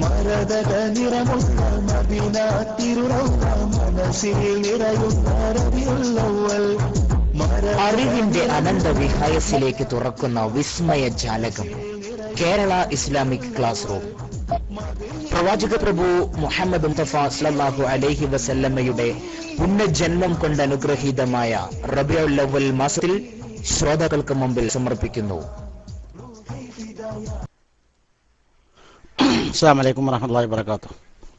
മരതക നിറമുള്ള മദീന മനസ്സിൽ നിറയുന്ന റബിയുള്ളവൽ അറിവിന്റെ അനന്ത വിഹായസിലേക്ക് തുറക്കുന്ന വിസ്മയ ജാലകം. Kerala Islamic class room. പ്രവാചക പ്രഭു മുഹമ്മദ് മുസ്തഫ സല്ലല്ലാഹു അലൈഹി വസല്ലമ്മയുടെ പുണ്യജന്മം കൊണ്ട് അനുഗ്രഹീതമായ റബിയുൽ മാസത്തിൽ ശ്രോതാക്കൾക്ക് മുമ്പിൽ സമർപ്പിക്കുന്നു. അസ്സാം വലൈക്കും വറഹമത്തല്ലാഹി വബർക്കാത്തു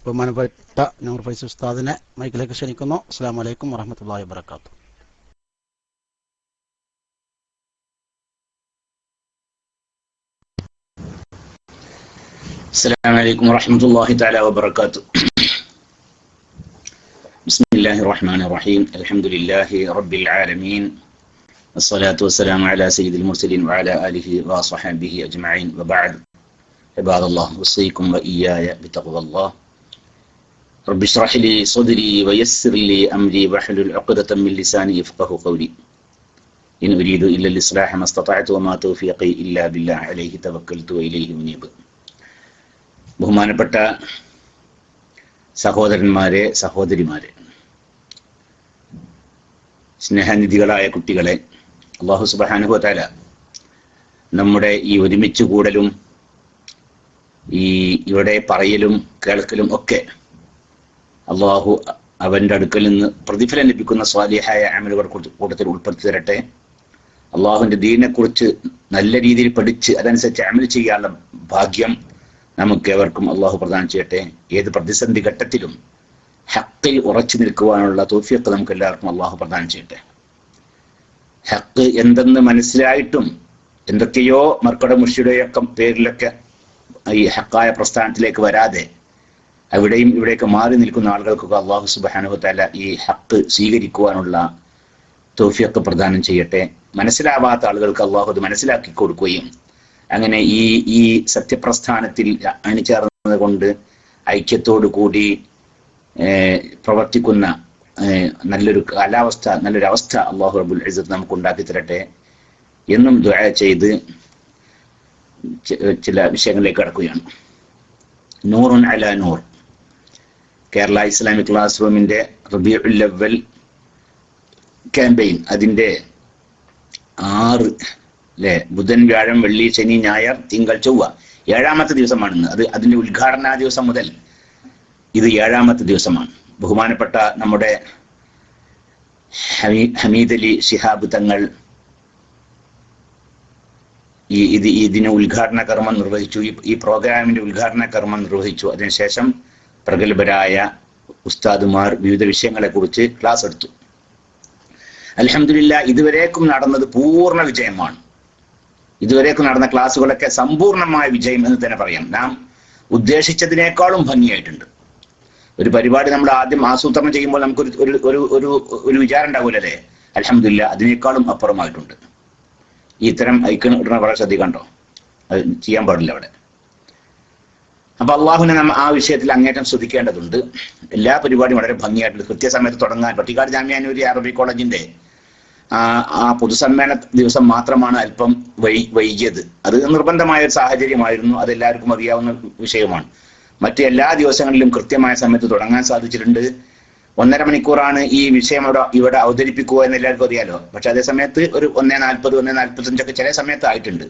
ബഹുമാനപ്പെട്ട നൂർ ഫൈസ് ഉസ്താദിനെ മൈക്കിലേക്ക് ക്ഷണിക്കുന്നു അസ്സാം വലൈക്കും വറഹമത്തല്ലാഹി വബർക്കാത്തു السلام عليكم ورحمة الله تعالى وبركاته بسم الله الرحمن الرحيم الحمد لله رب العالمين الصلاة والسلام على سيد المرسلين وعلى آله وصحبه أجمعين وبعد عباد الله أوصيكم وإياي بتقوى الله رب اشرح لي صدري ويسر لي أمري واحلل عقدة من لساني يفقه قولي إن أريد إلا الإصلاح ما استطعت وما توفيقي إلا بالله عليه توكلت وإليه منيب ബഹുമാനപ്പെട്ട സഹോദരന്മാരെ സഹോദരിമാരെ സ്നേഹനിധികളായ കുട്ടികളെ അള്ളാഹു സുബാനുഭവത്താല നമ്മുടെ ഈ ഒരുമിച്ച് കൂടലും ഈ ഇവിടെ പറയലും കേൾക്കലും ഒക്കെ അള്ളാഹു അവന്റെ അടുക്കൽ നിന്ന് പ്രതിഫലം ലഭിക്കുന്ന സ്വാലിഹായ അമലുകൾ കൂട്ടത്തിൽ ഉൾപ്പെടുത്തി തരട്ടെ. അള്ളാഹുവിന്റെ ദീനിനെക്കുറിച്ച് നല്ല രീതിയിൽ പഠിച്ച് അതനുസരിച്ച് അമൽ ചെയ്യാനുള്ള ഭാഗ്യം നമുക്ക് ഏവർക്കും അള്ളാഹു പ്രദാനം ചെയ്യട്ടെ. ഏത് പ്രതിസന്ധി ഘട്ടത്തിലും ഹക്കിൽ ഉറച്ചു നിൽക്കുവാനുള്ള തോഫിയൊക്കെ നമുക്ക് എല്ലാവർക്കും അള്ളാഹു പ്രദാനം ചെയ്യട്ടെ. ഹക്ക് എന്തെന്ന് മനസ്സിലായിട്ടും എന്തൊക്കെയോ മർക്കട മുഷിയുടെയൊക്കെ പേരിലൊക്കെ ഈ ഹക്കായ പ്രസ്ഥാനത്തിലേക്ക് വരാതെ അവിടെയും ഇവിടെയൊക്കെ മാറി നിൽക്കുന്ന ആളുകൾക്കൊക്കെ അള്ളാഹു സുബാനുഹത്തല ഈ ഹക്ക് സ്വീകരിക്കുവാനുള്ള തോഫിയൊക്കെ പ്രദാനം ചെയ്യട്ടെ. മനസ്സിലാവാത്ത ആളുകൾക്ക് അള്ളാഹു അത് മനസ്സിലാക്കി കൊടുക്കുകയും അങ്ങനെ ഈ ഈ സത്യപ്രസ്ഥാനത്തിൽ അണിചേർന്നത് കൊണ്ട് ഐക്യത്തോടു കൂടി പ്രവർത്തിക്കുന്ന നല്ലൊരു കാലാവസ്ഥ നല്ലൊരു അവസ്ഥ അള്ളാഹു റബുൽ ഇസത്ത് നമുക്ക് ഉണ്ടാക്കി തരട്ടെ എന്നും ദുആ ചെയ്ത് ചില വിഷയങ്ങളിലേക്ക് കടക്കുകയാണ്. നൂറുൻ അല നൂർ. കേരള ഇസ്ലാമിക് ക്ലാസ് റൂമിന്റെ റബിയുൽ അവൽ ക്യാമ്പയിൻ. അതിന്റെ ആറ് അല്ലെ ബുധൻ വ്യാഴം വെള്ളി ശനി ഞായർ തിങ്കൾ ചൊവ്വ. ഏഴാമത്തെ ദിവസമാണ് ഇന്ന് അത് അതിന്റെ ഉദ്ഘാടന ദിവസം മുതൽ ഇത് ഏഴാമത്തെ ദിവസമാണ്. ബഹുമാനപ്പെട്ട നമ്മുടെ ഹമീദ് അലി ശിഹാബ് തങ്ങൾ ഈ ഇത് ഇതിന് ഉദ്ഘാടന കർമ്മം നിർവഹിച്ചു ഈ പ്രോഗ്രാമിന്റെ ഉദ്ഘാടന കർമ്മം നിർവഹിച്ചു. അതിനുശേഷം പ്രഗത്ഭരായ ഉസ്താദുമാർ വിവിധ വിഷയങ്ങളെ കുറിച്ച് ക്ലാസ് എടുത്തു. അലഹമില്ല ഇതുവരേക്കും നടന്നത് പൂർണ വിജയമാണ്. ഇതുവരേക്കും നടന്ന ക്ലാസ്സുകളൊക്കെ സമ്പൂർണമായ വിജയം എന്ന് തന്നെ പറയാം. നാം ഉദ്ദേശിച്ചതിനേക്കാളും ഭംഗിയായിട്ടുണ്ട്. ഒരു പരിപാടി നമ്മൾ ആദ്യം ആസൂത്രണം ചെയ്യുമ്പോൾ നമുക്ക് ഒരു ഒരു ഒരു വിചാരം ഉണ്ടാവില്ലല്ലേ അലഹമില്ല അതിനേക്കാളും അപ്പുറമായിട്ടുണ്ട്. ഇത്തരം ഐക്കൺ ഉടനെ വളരെ ശ്രദ്ധിക്കണ്ടോ അത് ചെയ്യാൻ പാടില്ല അവിടെ. അപ്പൊ അള്ളാഹുവിനെ നമ്മൾ ആ വിഷയത്തിൽ അങ്ങേറ്റം ശ്രദ്ധിക്കേണ്ടതുണ്ട്. എല്ലാ പരിപാടിയും വളരെ ഭംഗിയായിട്ടുണ്ട്. കൃത്യസമയത്ത് തുടങ്ങാൻ പട്ടിക്കാട് ജാമ്യാനൂരി അറബി കോളേജിന്റെ ആ പൊതുസമ്മേളന ദിവസം മാത്രമാണ് അല്പം വൈ വൈകിയത്. അത് നിർബന്ധമായ ഒരു സാഹചര്യമായിരുന്നു. അത് എല്ലാവർക്കും അറിയാവുന്ന വിഷയമാണ്. മറ്റു എല്ലാ ദിവസങ്ങളിലും കൃത്യമായ സമയത്ത് തുടങ്ങാൻ സാധിച്ചിട്ടുണ്ട്. ഒന്നര മണിക്കൂറാണ് ഈ വിഷയം അവിടെ ഇവിടെ അവതരിപ്പിക്കുക എന്ന് എല്ലാവർക്കും അറിയാലോ പക്ഷെ അതേ സമയത്ത് ഒരു ഒന്നേ നാൽപ്പത് ഒന്നേ നാൽപ്പത്തഞ്ചൊക്കെ ചില സമയത്ത് ആയിട്ടുണ്ട്.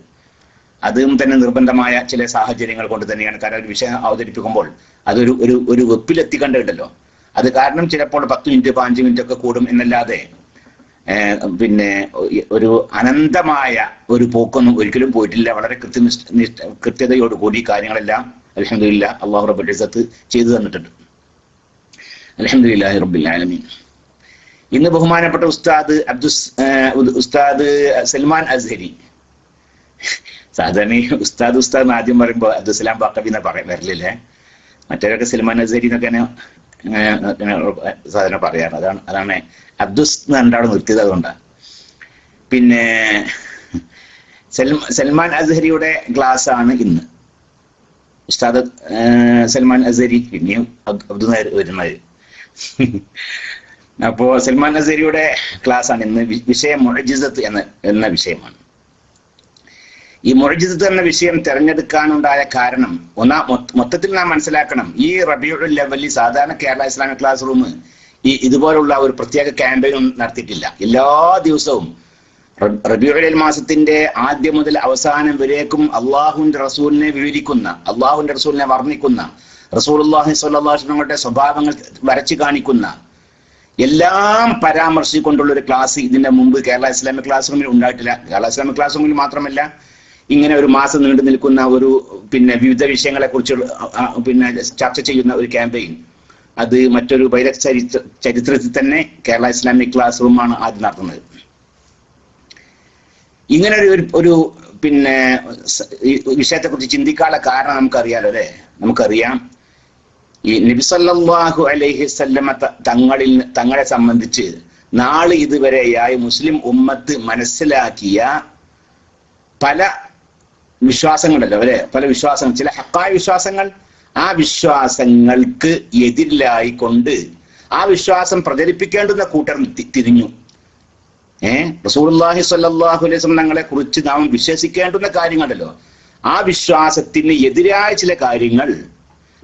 അതും തന്നെ നിർബന്ധമായ ചില സാഹചര്യങ്ങൾ കൊണ്ട് തന്നെയാണ്. കാരണം ഒരു വിഷയം അവതരിപ്പിക്കുമ്പോൾ അതൊരു ഒരു ഒരു വെപ്പിലെത്തി കണ്ടിട്ടല്ലോ അത് കാരണം ചിലപ്പോൾ പത്ത് മിനിറ്റ് പതിനഞ്ച് മിനിറ്റ് ഒക്കെ കൂടും എന്നല്ലാതെ പിന്നെ ഒരു അനന്തമായ ഒരു പോക്കൊന്നും ഒരിക്കലും പോയിട്ടില്ല. വളരെ കൃത്യനിഷ്ഠ കൃത്യതയോടുകൂടി കാര്യങ്ങളെല്ലാം അലഹമില്ല അള്ളാഹു ഇസത്ത് ചെയ്തു തന്നിട്ടുണ്ട്. അലഹമില്ലാഹി റബ്ബിൽ ആലമീൻ. ഇന്ന് ബഹുമാനപ്പെട്ട ഉസ്താദ് അബ്ദുസ് ഉസ്താദ് സൽമാൻ അസ്ഹരി. സാധാരണ ഉസ്താദ് ഉസ്താദ് ആദ്യം പറയുമ്പോൾ അബ്ദുസ്ലാം ബാക്കബി എന്നാ പറയാൻ വരലില്ലേ? മറ്റവരൊക്കെ സൽമാൻ അസ്ഹരി എന്നൊക്കെ സാധാരണ പറയാറ്. അതാണ് അതാണ് അബ്ദുസ് രണ്ടാളും നിർത്തിയത് അതുകൊണ്ടാണ് പിന്നെ സൽമാൻ അസ്ഹരിയുടെ ക്ലാസ് ആണ് ഇന്ന്. ഉസ്താദ് സൽമാൻ അസ്ഹരി പിന്നെയും അബ്ദുൽ വരുന്നത്. അപ്പോ സൽമാൻ നസീരിയുടെ ക്ലാസ് ആണ് ഇന്ന് വിഷയം മൊഴജിസത്ത് എന്ന എന്ന വിഷയമാണ്. ഈ മുഴജിത്ത് എന്ന വിഷയം തിരഞ്ഞെടുക്കാനുണ്ടായ കാരണം ഒന്നാ മൊത്ത- മൊത്തത്തിൽ നാം മനസ്സിലാക്കണം. ഈ റബിയുടെ ലെവലിൽ സാധാരണ കേരള ഇസ്ലാമിക് ക്ലാസ് റൂം ഈ ഇതുപോലുള്ള ഒരു പ്രത്യേക ക്യാമ്പയിനും നടത്തിയിട്ടില്ല. എല്ലാ ദിവസവും റബിയുൽ മാസത്തിന്റെ ആദ്യം മുതൽ അവസാനം വരേക്കും അള്ളാഹുവിന്റെ റസൂലിനെ വിവരിക്കുന്ന അള്ളാഹുവിന്റെ റസൂലിനെ വർണിക്കുന്ന റസൂലുള്ളാഹി സ്വല്ലാസ്ലങ്ങളുടെ സ്വഭാവങ്ങൾ വരച്ചു കാണിക്കുന്ന എല്ലാം പരാമർശിക്കൊണ്ടുള്ള ഒരു ക്ലാസ് ഇതിന്റെ മുമ്പ് കേരള ഇസ്ലാമിക് ക്ലാസ് റൂമിൽ ഉണ്ടായിട്ടില്ല. കേരള ഇസ്ലാമിക് ക്ലാസ് റൂമിൽ മാത്രമല്ല ഇങ്ങനെ ഒരു മാസം നീണ്ടു നിൽക്കുന്ന ഒരു പിന്നെ വിവിധ വിഷയങ്ങളെ കുറിച്ച് പിന്നെ ചർച്ച ചെയ്യുന്ന ഒരു ക്യാമ്പയിൻ. അത് മറ്റൊരു വൈര ചരിത്ര ചരിത്രത്തിൽ തന്നെ കേരള ഇസ്ലാമിക് ക്ലാസ് റൂമാണ് ആദ്യം നടത്തുന്നത്. ഇങ്ങനെ ഒരു ഒരു- പിന്നെ സ- ഈ വിഷയത്തെ കുറിച്ച് ചിന്തിക്കാനുള്ള കാരണം നമുക്കറിയാലോ അല്ലെ? നമുക്കറിയാം. ഈ നബിസല്ലാഹു അലൈഹി സല്ലമ തങ്ങളിൽ തങ്ങളെ സംബന്ധിച്ച് നാളെ ഇതുവരെയായി മുസ്ലിം ഉമ്മത്ത് മനസ്സിലാക്കിയ പല വിശ്വാസങ്ങളല്ലോ അല്ലെ? പല വിശ്വാസങ്ങൾ. ചില ഹക്കായ വിശ്വാസങ്ങൾ ആ വിശ്വാസങ്ങൾക്ക് എതിരിലായി കൊണ്ട് ആ വിശ്വാസം പ്രചരിപ്പിക്കേണ്ടുന്ന കൂട്ടർ തിരിഞ്ഞു. ഏഹ് റസൂലുള്ളാഹി സ്വല്ലല്ലാഹു അലൈഹി തങ്ങളെ കുറിച്ച് നാം വിശ്വസിക്കേണ്ടുന്ന കാര്യങ്ങളല്ലോ. ആ വിശ്വാസത്തിന് എതിരായ ചില കാര്യങ്ങൾ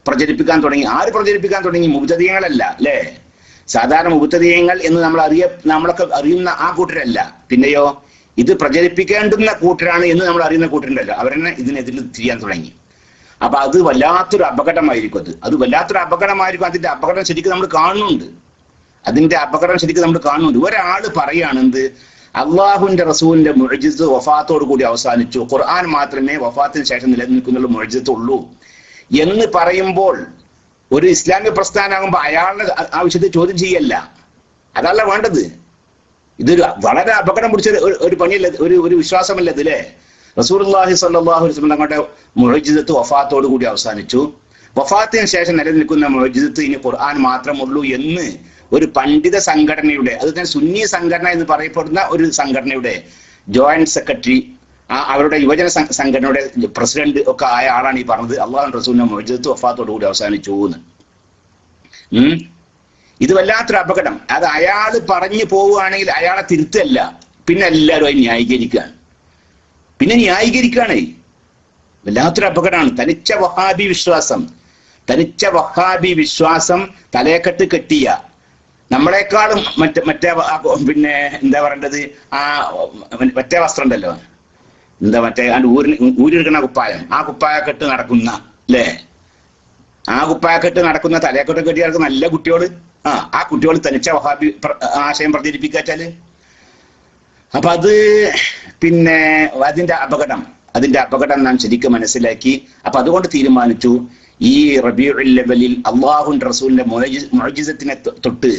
പ്രചരിപ്പിക്കാൻ തുടങ്ങി. ആര് പ്രചരിപ്പിക്കാൻ തുടങ്ങി? മുബുദ്ധീയങ്ങളല്ല അല്ലേ? സാധാരണ മുബുദ്ധീയങ്ങൾ എന്ന് നമ്മൾ അറിയ നമ്മളൊക്കെ അറിയുന്ന ആ കൂട്ടരല്ല. പിന്നെയോ ഇത് പ്രചരിപ്പിക്കേണ്ടുന്ന കൂട്ടരാണ് എന്ന് നമ്മൾ അറിയുന്ന കൂട്ടരുണ്ടല്ലോ അവരെന്നെ ഇതിനെതിരെ തിരിയാൻ തുടങ്ങി. അപ്പൊ അത് വല്ലാത്തൊരു അപകടമായിരിക്കും അത്. അത് വല്ലാത്തൊരു അപകടമായിരിക്കും. അതിന്റെ അപകടം ശരിക്കും നമ്മൾ കാണുന്നുണ്ട്. അതിന്റെ അപകടം ശരിക്കും നമ്മൾ കാണുന്നുണ്ട്. ഒരാൾ പറയുകയാണെന്ത് അള്ളാഹുവിന്റെ റസൂലിന്റെ മുഴജിത്ത് വഫാത്തോട് കൂടി അവസാനിച്ചു. ഖുർആൻ മാത്രമേ വഫാത്തിന് ശേഷം നിലനിൽക്കുന്നുള്ള മുഴജിത്ത് ഉള്ളൂ. എന്ന് പറയുമ്പോൾ ഒരു ഇസ്ലാമിക പ്രസ്ഥാനമാകുമ്പോൾ അയാളുടെ ആ- ആ വിഷയത്തെ ചോദ്യം ചെയ്യല്ല. അതല്ല വേണ്ടത്. ഇതൊരു വളരെ അപകടം പിടിച്ച ഒരു- പണിയല്ല? ഒരു ഒരു വിശ്വാസമല്ല ഇത് അല്ലേ റസൂർഹി സല്ലാഹു വസ്ലം തങ്ങളുടെ മുഴജിതത്ത് വഫാത്തോടു കൂടി അവസാനിച്ചു. വഫാത്തിന് ശേഷം നിലനിൽക്കുന്ന മുഴജിതത്ത് ഇനി ഖുർആൻ മാത്രമുള്ളൂ എന്ന് ഒരു പണ്ഡിത സംഘടനയുടെ അത് തന്നെ സുന്നി സംഘടന എന്ന് പറയപ്പെടുന്ന ഒരു സംഘടനയുടെ ജോയിന്റ് സെക്രട്ടറി അവരുടെ യുവജന സംഘടനയുടെ പ്രസിഡന്റ് ഒക്കെ ആയ ആളാണ് ഈ പറഞ്ഞത്. അള്ളാഹു റസൂലിന്റെ മുഴജിതത്ത് വഫാത്തോടുകൂടി അവസാനിച്ചു എന്ന്. ഇത് വല്ലാത്തൊരു അപകടം. അത് അയാൾ പറഞ്ഞു പോവുകയാണെങ്കിൽ അയാളെ തിരുത്തല്ല. പിന്നെ എല്ലാവരും അത് ന്യായീകരിക്കുകയാണ്. പിന്നെ ന്യായീകരിക്കുകയാണേ. വല്ലാത്തൊരു അപകടമാണ്. തനിച്ച വഹാബി വിശ്വാസം. തനിച്ച വഹാബി വിശ്വാസം തലേക്കെട്ട് കെട്ടിയ. നമ്മളെക്കാളും മറ്റേ മറ്റേ പിന്നെ എന്താ പറയേണ്ടത്? ആ മറ്റേ വസ്ത്രം ഉണ്ടല്ലോ. എന്താ മറ്റേ ആ ഊരിൽ ഊരിയെടുക്കുന്ന കുപ്പായം. ആ കുപ്പായ കെട്ട് നടക്കുന്ന അല്ലേ ആ കുപ്പായക്കെട്ട് നടക്കുന്ന തലയക്കെട്ട് കെട്ടി നടക്കുന്ന നല്ല കുട്ടിയോട് ആ ആ കുട്ടിയോട് തനിച്ച വഹാബി ആശയം പ്രചരിപ്പിക്കാച്ചാൽ അപ്പൊ അത് പിന്നെ അതിന്റെ അപകടം അതിന്റെ അപകടം നാം ശരിക്കും മനസ്സിലാക്കി. അപ്പൊ അതുകൊണ്ട് തീരുമാനിച്ചു ഈ റബിയുൽ ലെവലിൽ അള്ളാഹുൻ റസൂലിന്റെ മൊഴിജിസത്തിനെ തൊട്ട്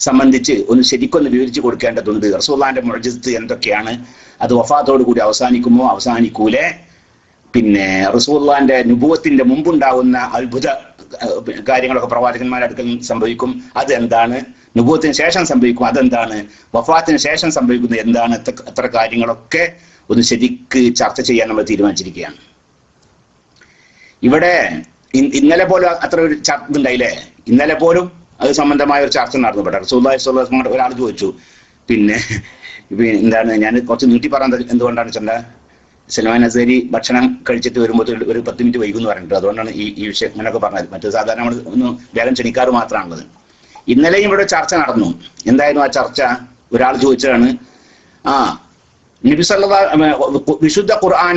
സംബന്ധിച്ച് ഒന്ന് ശരിക്കൊന്ന് വിവരിച്ചു കൊടുക്കേണ്ടതുണ്ട്. റസൂള്ളാന്റെ മുഴജിത്ത് എന്തൊക്കെയാണ്? അത് വഫാത്തോടു കൂടി അവസാനിക്കുമോ? അവസാനിക്കൂലേ? പിന്നെ റസൂള്ളാന്റെ നുപുവത്തിന്റെ മുമ്പുണ്ടാകുന്ന അത്ഭുത കാര്യങ്ങളൊക്കെ പ്രവാചകന്മാരുടെ അടുക്കൽ സംഭവിക്കും. അത് എന്താണ്? നുപുവത്തിന് ശേഷം സംഭവിക്കും. അതെന്താണ്? വഫാത്തിന് ശേഷം സംഭവിക്കുന്നത് എന്താണ്? എത്ര കാര്യങ്ങളൊക്കെ ഒന്ന് ശരിക്ക് ചർച്ച ചെയ്യാൻ നമ്മൾ തീരുമാനിച്ചിരിക്കുകയാണ്. ഇവിടെ ഇന്നലെ പോലും അത്ര ഒരു ചർച്ച ഉണ്ടായില്ലേ? ഇന്നലെ പോലും അത് സംബന്ധമായ ഒരു ചർച്ച നടന്നു പെട്ടെ റസൂല്ലാഹി വസല്ലം ഒരാൾ ചോദിച്ചു. പിന്നെ എന്താണ് ഞാൻ കുറച്ച് നീട്ടി പറയാൻ എന്തുകൊണ്ടാണ് ചേട്ടാ സൽമാൻ നസേരി ഭക്ഷണം കഴിച്ചിട്ട് വരുമ്പോൾ ഒരു പത്ത് മിനിറ്റ് വൈകും എന്ന് പറഞ്ഞിട്ട് അതുകൊണ്ടാണ് ഈ ഈ വിഷയം ഇങ്ങനെയൊക്കെ പറഞ്ഞത്. മറ്റു സാധാരണ നമ്മൾ ഒന്ന് വേഗം ക്ഷണിക്കാറ് മാത്രമാണുള്ളത്. ഇന്നലെയും ഇവിടെ ചർച്ച നടന്നു. എന്തായിരുന്നു ആ ചർച്ച? ഒരാൾ ചോദിച്ചതാണ് ആ നബി സല്ലല്ലാഹു വിശുദ്ധ ഖുർആൻ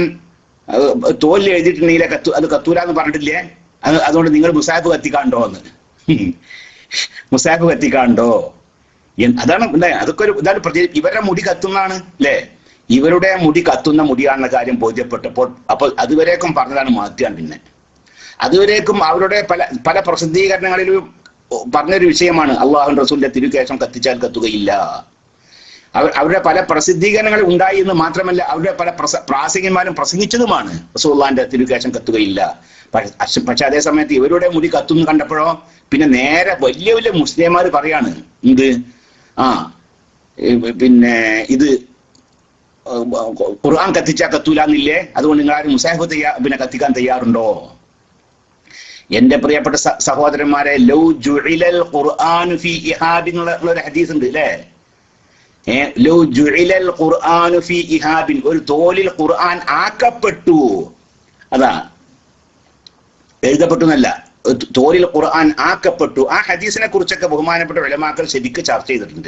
തോൽ എഴുതിയിട്ടുണ്ടെങ്കിൽ അത് കത്തൂല എന്ന് പറഞ്ഞിട്ടില്ലേ? അത് അതുകൊണ്ട് നിങ്ങൾ മുസാഫ് കത്തിക്കാണ്ടോ എന്ന്. കത്തിക്കാണ്ടോ? എന്ന് അതാണ് അതൊക്കെ ഒരു ഇതാണ് പ്രത്യേകിച്ച് ഇവരുടെ മുടി കത്തുന്നതാണ് അല്ലേ ഇവരുടെ മുടി കത്തുന്ന മുടിയാണെന്ന കാര്യം ബോധ്യപ്പെട്ടപ്പോൾ അപ്പോൾ അതുവരേക്കും പറഞ്ഞതാണ് മാധ്യമം പിന്നെ. അതുവരേക്കും അവരുടെ പല പല പ്രസിദ്ധീകരണങ്ങളിലും പറഞ്ഞൊരു വിഷയമാണ് അള്ളാഹു റസൂലിന്റെ തിരുക്കേശം കത്തിച്ചാൽ കത്തുകയില്ല. അവർ അവരുടെ പല പ്രസിദ്ധീകരണങ്ങൾ ഉണ്ടായി എന്ന് മാത്രമല്ല അവരുടെ പല പ്രസ പ്രാസംഗികന്മാരും പ്രസംഗിച്ചതുമാണ് റസൂള്ളാന്റെ തിരുക്കേശം കത്തുകയില്ല. പക്ഷെ അതേ സമയത്ത് ഇവരുടെ മുടി കത്തുന്നു കണ്ടപ്പോഴോ പിന്നെ നേരെ വലിയ വലിയ മുസ്ലിംമാർ പറയാണ് എന്ത്? ആ പിന്നെ ഇത് ഖുർആൻ കത്തിച്ചാൽ കത്തൂല എന്നില്ലേ അതുകൊണ്ട് നിങ്ങൾ ആരും മുസാഹിബ് തയ്യാ പിന്നെ കത്തിക്കാൻ തയ്യാറുണ്ടോ? എന്റെ പ്രിയപ്പെട്ട സഹോദരന്മാരെ ലൗ ജുഇലൽ ഖുർആൻ ഫി ഇഹാബി എന്നുള്ള ഒരു ഹദീസ് ഉണ്ട് അല്ലേ? ലൗ ജുഇലൽ ഖുർആൻ ഫീ ഇഹാബിൻ ഒരു തോലിൽ ഖുർആൻ ആക്കപ്പെട്ടു. അതാ എഴുതപ്പെട്ടു എന്നല്ല തോലിൽ ഖുർആൻ ആക്കപ്പെട്ടു. ആ ഹദീസിനെ കുറിച്ചൊക്കെ ബഹുമാനപ്പെട്ട വിലമാക്കൾ ശരിക്ക് ചർച്ച ചെയ്തിട്ടുണ്ട്.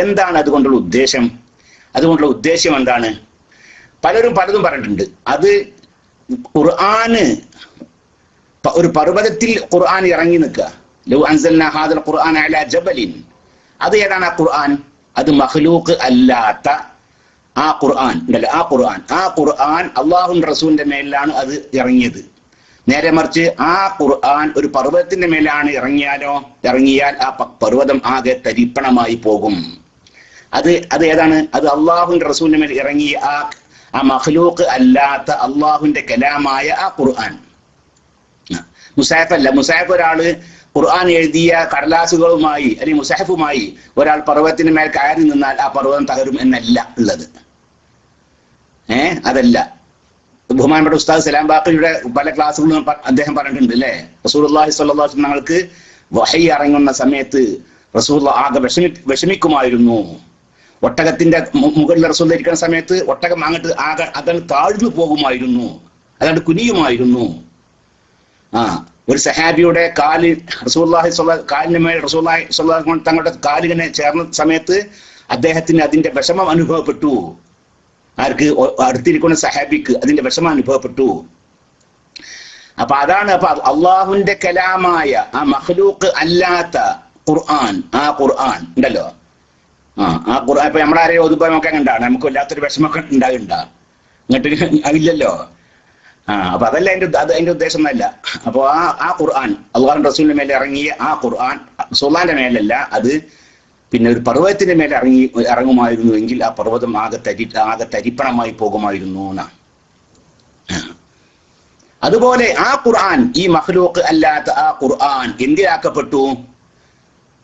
എന്താണ് അതുകൊണ്ടുള്ള ഉദ്ദേശം? അതുകൊണ്ടുള്ള ഉദ്ദേശം എന്താണ്? പലരും പലതും പറഞ്ഞിട്ടുണ്ട്. അത് ഖുർആന് ഒരു പർവതത്തിൽ ഖുർആൻ ഇറങ്ങി നിൽക്കുക ജബലിൻ. അത് ഏതാണ് ആ ഖുർആൻ? അത് മഖ്ലൂഖ് അല്ലാത്ത ആ ഖുർആൻ. ഉണ്ടല്ലോ ആ ഖുർആൻ. ആ ഖുർആൻ അള്ളാഹുൻ റസൂലിന്റെ മേലിലാണ് അത് ഇറങ്ങിയത്. നേരെ മറിച്ച് ആ ഖുർആൻ ഒരു പർവതത്തിന്റെ മേലാണ് ഇറങ്ങിയാലോ? ഇറങ്ങിയാൽ ആ പർവതം ആകെ തരിപ്പണമായി പോകും. അത് അത് ഏതാണ്? അത് അള്ളാഹുന്റെ റസൂലിന്റെ മേൽ ഇറങ്ങിയ ആ ആ മഹ്ലൂക്ക് അല്ലാത്ത അള്ളാഹുന്റെ കലാമായ ആ ഖുർആൻ. മുസാഫ് അല്ല മുസാഫ് ഒരാൾ ഖുർആൻ എഴുതിയ കടലാസുകളുമായി അല്ലെങ്കിൽ മുസാഫുമായി ഒരാൾ പർവതത്തിന് മേൽ കയറി നിന്നാൽ ആ പർവതം തകരും എന്നല്ല ഉള്ളത്. ഏഹ് അതല്ല. ബഹുമാനപ്പെട്ട ഉസ്താദ് സലാം ബാപ്പയുടെ പല ക്ലാസ്സുകളും അദ്ദേഹം പറഞ്ഞിട്ടുണ്ട് അല്ലേ? റസൂലുള്ളാഹി സ്വല്ലല്ലാഹു അലൈഹി വസല്ലം ഞങ്ങൾക്ക് വഹി ഇറങ്ങുന്ന സമയത്ത് റസൂൽ ആകെ വിഷമി വിഷമിക്കുമായിരുന്നു. ഒട്ടകത്തിന്റെ മുകളിൽ റസൂൽ ഇരിക്കുന്ന സമയത്ത് ഒട്ടകം അങ്ങോട്ട് ആകെ അതാണ് താഴ്ന്നു പോകുമായിരുന്നു. അതാണ് കുനിയുമായിരുന്നു. ആ ഒരു സഹാബിയുടെ കാൽ റസൂല്ലാഹി കാലിന് മേൽ റസൂല്ലാഹി തങ്ങളുടെ കാലിങ്ങനെ ചേർന്ന സമയത്ത് അദ്ദേഹത്തിന് അതിന്റെ വിഷമം അനുഭവപ്പെട്ടു. ആർക്ക് അടുത്തിരിക്കുന്ന സഹാബിക്ക് അതിന്റെ വിഷമം അനുഭവപ്പെട്ടു അപ്പൊ അതാണ് അപ്പൊ അള്ളാഹുവിന്റെ കലാമായ ആ മഹ്ലൂക്ക് അല്ലാത്ത ഖുർആൻ ആ ഖുർആൻ ഉണ്ടല്ലോ. ആ ആ ഖുർആൻ ഇപ്പൊ നമ്മളാരെയും ഒതുപ്പം ഒക്കെ കണ്ടാണ്. നമുക്ക് വല്ലാത്തൊരു വിഷമൊക്കെ ഉണ്ടാകണ്ട. എന്നിട്ട് ഇല്ലല്ലോ. ആ അപ്പൊ അതല്ല അതിന്റെ അത് അതിന്റെ ഉദ്ദേശം എന്നല്ല. അപ്പൊ ആ ആ ഖുർആൻ അള്ളാഹു റസൂലിന്റെ മേലെ ഇറങ്ങിയ ആ ഖുർആൻ സുല്ലാന്റെ മേലല്ല അത് പിന്നെ ഒരു പർവതത്തിന്റെ മേലെ ഇറങ്ങി ഇറങ്ങുമായിരുന്നു എങ്കിൽ ആ പർവതം ആകെ തരി ആകെ തരിപ്പണമായി പോകുമായിരുന്നു എന്നാണ്. അതുപോലെ ആ ഖുർആൻ ഈ മഹ്ലൂക്ക് അല്ലാത്ത ആ ഖുർആൻ എന്തിലാക്കപ്പെട്ടു?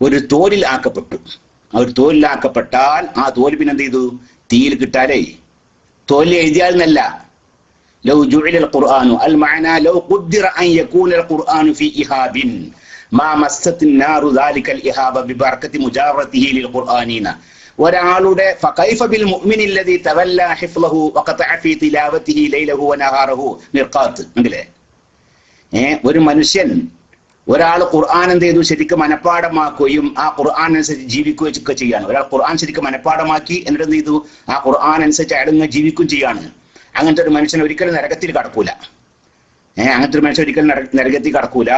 ഒരു തോലിൽ ആക്കപ്പെട്ടു. ആ ഒരു തോലിലാക്കപ്പെട്ടാൽ ആ തോൽ പിന്നെ എന്ത് ചെയ്തു? തീയിൽ കിട്ടാലേ. തോലിൽ എഴുതിയാൽ എന്നല്ല. ലൗ ജുഇൽ ഖുർആനു അൽ മഅന ലൗ ഖുദ്ദിറ അൻ യകൂന ഖുർആനു ഫീ ഇഹാബിൻ. ഒരാളുടെ ഒരു മനുഷ്യൻ ഒരാൾ ഖുർആൻ എന്ത് ചെയ്തു? ശരിക്കും മനഃപ്പാടമാക്കുകയും ആ ഖുർആൻ അനുസരിച്ച് ജീവിക്കുകയും ഒക്കെ ചെയ്യാണ്. ഒരാൾ ഖുർആൻ ശരിക്കും മനഃപ്പാടമാക്കി എന്നിട്ട് എന്ത് ചെയ്തു? ആ ഖുർആൻ അനുസരിച്ച് അടങ്ങ് ജീവിക്കുകയും ചെയ്യാണ്. അങ്ങനത്തെ ഒരു മനുഷ്യൻ ഒരിക്കലും നരകത്തിൽ കടക്കൂല. ഏഹ് അങ്ങനത്തെ ഒരു മനുഷ്യൻ ഒരിക്കലും നരകത്തിൽ കടക്കൂല.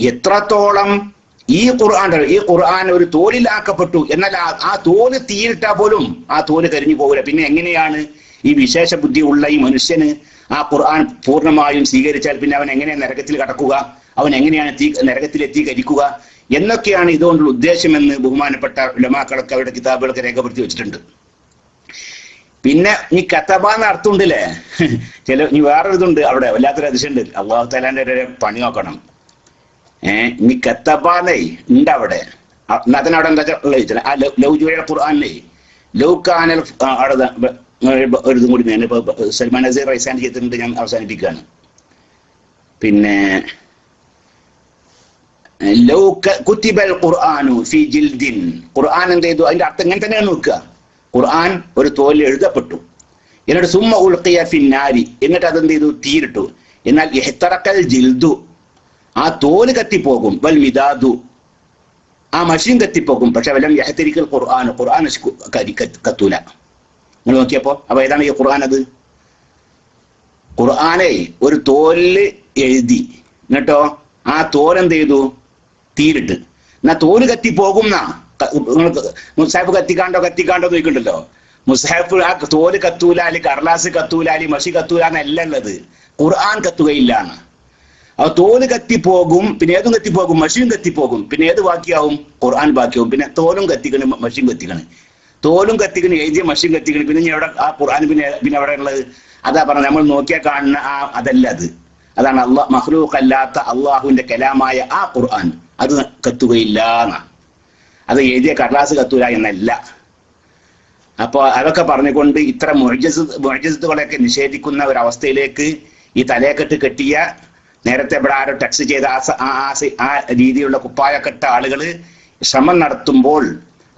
എത്രത്തോളം ഈ ഖുർആൻ ഈ ഖുർആൻ ഒരു തോലിലാക്കപ്പെട്ടു എന്നാൽ ആ- തോൽ തീയിട്ടാ പോലും ആ തോൽ കരിഞ്ഞു പോകില്ല. പിന്നെ എങ്ങനെയാണ് ഈ വിശേഷ ബുദ്ധി ഉള്ള ഈ മനുഷ്യന് ആ ഖുർആൻ പൂർണമായും സ്വീകരിച്ചാൽ പിന്നെ അവൻ എങ്ങനെയാണ് നരകത്തിൽ കടക്കുക? അവൻ എങ്ങനെയാണ് തീ നരകത്തിലെത്തി കരിക്കുക? എന്നൊക്കെയാണ് ഇതുകൊണ്ടുള്ള ഉദ്ദേശമെന്ന് ബഹുമാനപ്പെട്ട ഉലമാക്കളൊക്കെ അവരുടെ കിതാബുകളൊക്കെ രേഖപ്പെടുത്തി വെച്ചിട്ടുണ്ട്. പിന്നെ ഈ എന്ന അർത്ഥമുണ്ടല്ലേ? ചില ഇനി വേറെ ഇതുണ്ട് അവിടെ വല്ലാത്തൊരു അതിശയുണ്ട് അള്ളാഹു തലാന്റെ പണി നോക്കണം. ഏഹ് ഇനി കത്തബാന്നേ ഉണ്ട് അവിടെ അ- എന്നാ തന്നെ അവിടെ എന്താ ഉള്ളത് ആ ലൗ- ലൗജുവയുടെ ഖുർആാനിലേ ലൗക്കാനൽ ഒരു- ഇതും കൂടി ഞാൻ ഇപ്പൊ ബ- സൽമാൻ നസീർ റൈസാൻ ചെയ്തിട്ടുണ്ട് ഞാൻ അവസാനിപ്പിക്കുകയാണ്. പിന്നെ കുത്തിബൽ ഖുർആാനു ഫി ജിൽദിൻ. ഖുർആൻ എന്ത് ചെയ്തു? അതിന്റെ അർത്ഥം ഇങ്ങനെ തന്നെയാണ് നോക്കുക. ഖുർആൻ ഒരു തോലിൽ എഴുതപ്പെട്ടു. എന്നിട്ട് സുമ്മ ഉൾക്കിയ ഫിന്നാരി. എന്നിട്ട് അതെന്ത് ചെയ്തു? തീരിട്ടു. എന്നാൽ എഹ്തറക്കൽ ജിൽദു. ആ തോൽ കത്തിപ്പോകും. വൽ മിതാദു ആ മഷീൻ കത്തിപ്പോകും. പക്ഷെ വല്ലം യഹത്തിരിക്കൽ ഖുർആൻ. ഖുർആൻ കത്തൂല. നിങ്ങൾ നോക്കിയപ്പോ? അപ്പൊ ഏതാണ് ഈ ഖുർആൻ അത്? ഖുർആനെ ഒരു തോലിൽ എഴുതി. എന്നിട്ടോ? ആ തോൽ എന്ത് ചെയ്തു? തീരിട്ട്. എന്നാ തോൽ കത്തിപ്പോകും എന്നാ? മുസാഫ് കത്തിക്കാണ്ടോ? കത്തിക്കാണ്ടോ നോക്കിണ്ടല്ലോ മുസാഫ് ആ തോൽ കത്തൂലാലി കർലാസ് കടലാസ് കത്തൂല അല്ലെങ്കിൽ മഷി കത്തൂല എന്നല്ല ഉള്ളത്. ഖുർആൻ കത്തുകയില്ല അപ്പൊ തോൽ കത്തിപ്പോകും പിന്നെ ഏതും കത്തിപ്പോകും മഷിയും കത്തിപ്പോകും. പിന്നെ ഏത് ബാക്കിയാവും? ഖുർആൻ ബാക്കിയാവും. പിന്നെ തോലും കത്തിക്കണ് മഷിയും കത്തിക്കണ്. തോലും കത്തിക്കണ് എഴുതിയ മഷിയും കത്തിക്കണ്. പിന്നെ ഇനി എവിടെ ആ ഖുർആൻ പിന്നെ പിന്നെ അവിടെ ഉള്ളത്? അതാ പറഞ്ഞത്. നമ്മൾ നോക്കിയാൽ കാണുന്ന ആ അതല്ല അത്. അതാണ് അള്ളാ മഹ്ലൂഖ് അല്ലാത്ത അള്ളാഹുവിന്റെ കലാമായ ആ ഖുർആൻ. അത് കത്തുകയില്ല അത് എഴുതിയ കടലാസ് കത്തൂല എന്നല്ല. അപ്പൊ അതൊക്കെ പറഞ്ഞുകൊണ്ട് ഇത്ര മൊഴിജസ് മൊഴിജത്തുകളെയൊക്കെ നിഷേധിക്കുന്ന ഒരു അവസ്ഥയിലേക്ക് ഈ തലയെക്കെട്ട് കെട്ടിയ നേരത്തെ ഇവിടെ ആരോ ടച്ച് ചെയ്ത ആ ആ- രീതിയിലുള്ള കുപ്പായക്കെട്ട ആളുകൾ ശ്രമം നടത്തുമ്പോൾ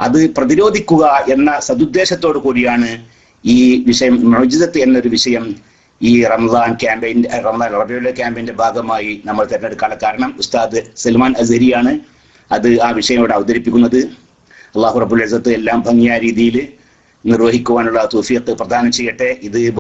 അത് പ്രതിരോധിക്കുക എന്ന സതുദ്ദേശത്തോടു കൂടിയാണ് ഈ വിഷയം മൗജിദത്ത് എന്നൊരു വിഷയം ഈ റംസാൻ ക്യാമ്പയിൻ റംസാൻ റബിയുള്ള ക്യാമ്പയിന്റെ ഭാഗമായി നമ്മൾ തിരഞ്ഞെടുക്കാനുള്ള കാരണം ഉസ്താദ് സൽമാൻ അസരിയാണ്. അത് ആ വിഷയം ഇവിടെ അവതരിപ്പിക്കുന്നത്. അള്ളാഹു റബുൽ എല്ലാം ഭംഗിയായ രീതിയിൽ നിർവഹിക്കുവാനുള്ള തൗഫീഖ് പ്രദാനം ചെയ്യട്ടെ. ഇത്